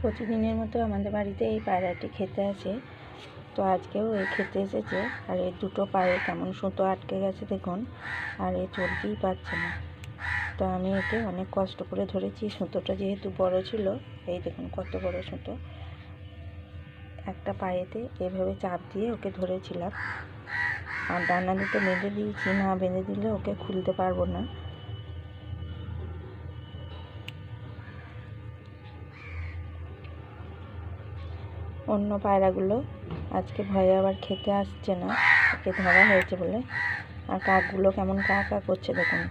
প্রতিদিনের মতো আমাদের বাড়িতে এই পায়রাটি খেতে আসে। তো আজকেও এই খেতে এসেছে। আর এই দুটো পায়ে কেমন সুতো আটকে গেছে দেখুন। আর এ চলতেই পারছে না। তো আমি একে অনেক কষ্ট করে ধরেছি। সুতোটা যেহেতু বড় ছিল, এই দেখুন কত বড় সুতো। একটা পায়েতে এভাবে চাপ দিয়ে ওকে ধরেছিলাম। আর ডানা দুটো বেঁধে দিয়েছি, না বেঁধে দিলে ওকে খুলতে পারব না। অন্য পায়রাগুলো। আজকে ভয়ে আবার খেতে আসছে না। ওকে ধরা হয়েছে বলে। আর কাকগুলো কেমন কা কা করছে দেখুন।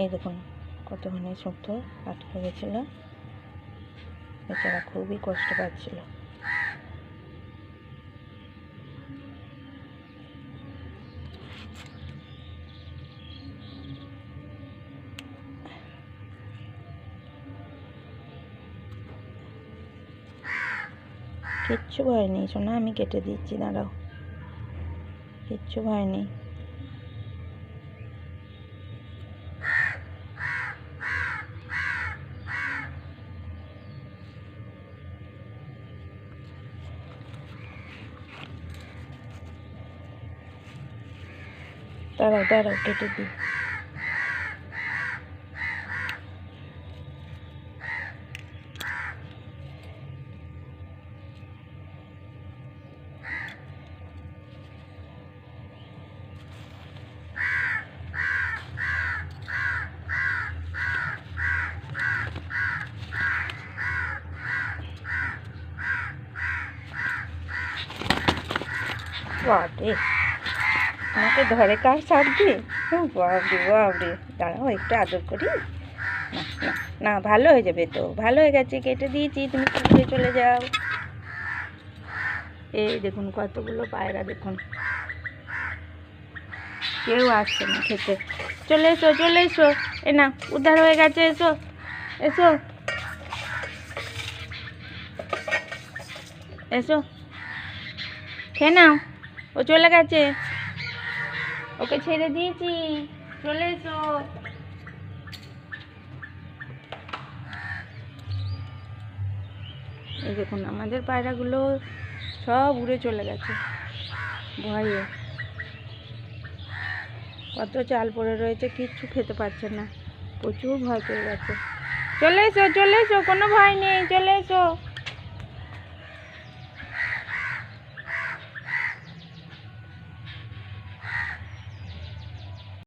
এই দেখুন কতক্ষণে সুতো আটকে গেছিল। বেচারা খুবই কষ্ট পাচ্ছিল। কিচ্ছু ভয় নেই শোনা আমি কেটে দিচ্ছি, দাঁড়াও। কিচ্ছু ভয় নেই। দাঁড়াও দাঁড়াও, কেটে দিই। বাপরে। আমাকে ধরে কার ছাড়বি বাবরে বাবরে দাঁড়াও, একটু আদর করি। না না ভালো হয়ে যাবে তো। ভালো হয়ে গেছে, কেটে দিয়েছি। তুমি খুঁজে চলে যাও। এই দেখুন, কতগুলো পায়রা, দেখুন। কেউ আসছে না খেতে। চলে এসো চলে এসো। এ না, উদ্ধার হয়ে গেছে, এসো। এসো। এসো। খেয়ে নাও। ও চলে গেছে। ওকে ছেড়ে দিয়েছি। চলে এসো। এই দেখুন, আমাদের পায়রাগুলো সব উড়ে চলে গেছে। ভয়ে। কত চাল পড়ে রয়েছে, কিচ্ছু খেতে পারছে না। প্রচুর ভয় পেয়ে গেছে। চলে এসো চলে এসো, কোনো ভয় নেই, চলে এসো।